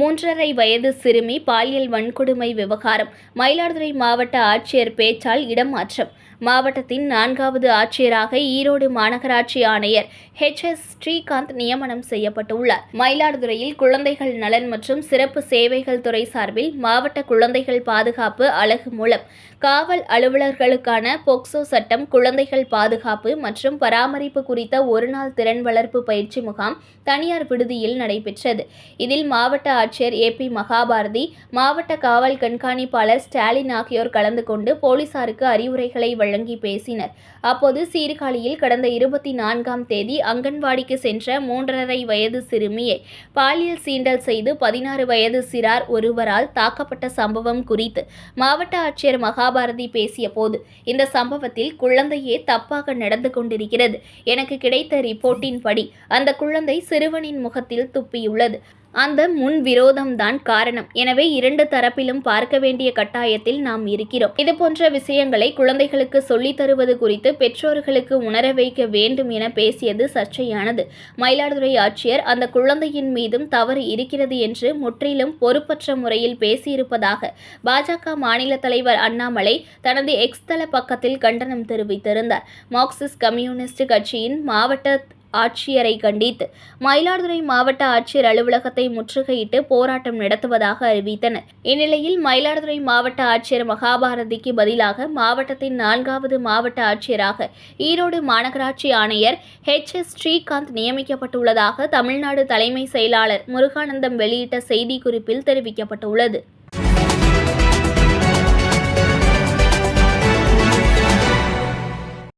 மூன்றரை வயது சிறுமி பாலியல் வன்கொடுமை விவகாரம். மயிலாடுதுறை மாவட்ட ஆட்சியர் பேச்சால் இடமாற்றம் மாவட்டத்தின் நான்காவது ஆட்சியராக ஈரோடு மாநகராட்சி ஆணையர் ஹெச் எஸ் ஸ்ரீகாந்த் நியமனம் செய்யப்பட்டுள்ளார். மயிலாடுதுறையில் குழந்தைகள் நலன் மற்றும் சிறப்பு சேவைகள் துறை சார்பில் மாவட்ட குழந்தைகள் பாதுகாப்பு அலகு மூலம் காவல் அலுவலர்களுக்கான போக்சோ சட்டம் குழந்தைகள் பாதுகாப்பு மற்றும் பராமரிப்பு குறித்த ஒருநாள் திறன் வளர்ப்பு பயிற்சி முகாம் தனியார் விடுதியில் நடைபெற்றது. இதில் மாவட்ட ஆட்சியர் ஏ பி மகாபாரதி மாவட்ட காவல் கண்காணிப்பாளர் ஸ்டாலின் ஆகியோர் கலந்து கொண்டு போலீசாருக்கு அறிவுரைகளை வழங்கி பேசினர். அப்போது சீர்காழியில் கடந்த இருபத்தி நான்காம் தேதி அங்கன்வாடிக்கு சென்ற மூன்றரை வயது சிறுமியை பாலியல் சீண்டல் செய்து பதினாறு வயது சிறார் ஒருவரால் தாக்கப்பட்ட சம்பவம் குறித்து மாவட்ட ஆட்சியர் மகாபாரதி பேசிய போது இந்த சம்பவத்தில் குழந்தையே தப்பாக நடந்து கொண்டிருக்கிறது. எனக்கு கிடைத்த ரிப்போர்ட்டின்படி அந்த குழந்தை சிறுவனின் முகத்தில் துப்பியுள்ளது. அந்த முன் விரோதம்தான் காரணம். எனவே இரண்டு தரப்பிலும் பார்க்க வேண்டிய கட்டாயத்தில் நாம் இருக்கிறோம். இது போன்ற விஷயங்களை குழந்தைகளுக்கு சொல்லித் தருவது குறித்து பெற்றோர்களுக்கு உணர வைக்க வேண்டும் என பேசியது சர்ச்சையானது. மயிலாடுதுறை ஆட்சியர் அந்த குழந்தையின் மீதும் தவறு இருக்கிறது என்று முற்றிலும் பொறுப்பற்ற முறையில் பேசியிருப்பதாக பாஜக மாநில தலைவர் அண்ணாமலை தனது எக்ஸ் தள பக்கத்தில் கண்டனம் தெரிவித்திருந்தார். மார்க்சிஸ்ட் கம்யூனிஸ்ட் கட்சியின் மாவட்ட ஆட்சியரை கண்டித்து மயிலாடுதுறை மாவட்ட ஆட்சியர் அலுவலகத்தை முற்றுகையிட்டு போராட்டம் நடத்துவதாக அறிவித்தனர். இந்நிலையில் மயிலாடுதுறை மாவட்ட ஆட்சியர் மகாபாரதிக்கு பதிலாக மாவட்டத்தின் நான்காவது மாவட்ட ஆட்சியராக ஈரோடு மாநகராட்சி ஆணையர் ஹெச் எஸ். ஸ்ரீகாந்த் நியமிக்கப்பட்டுள்ளதாக தமிழ்நாடு தலைமை செயலாளர் முருகானந்தம் வெளியிட்ட செய்திக்குறிப்பில் தெரிவிக்கப்பட்டுள்ளது.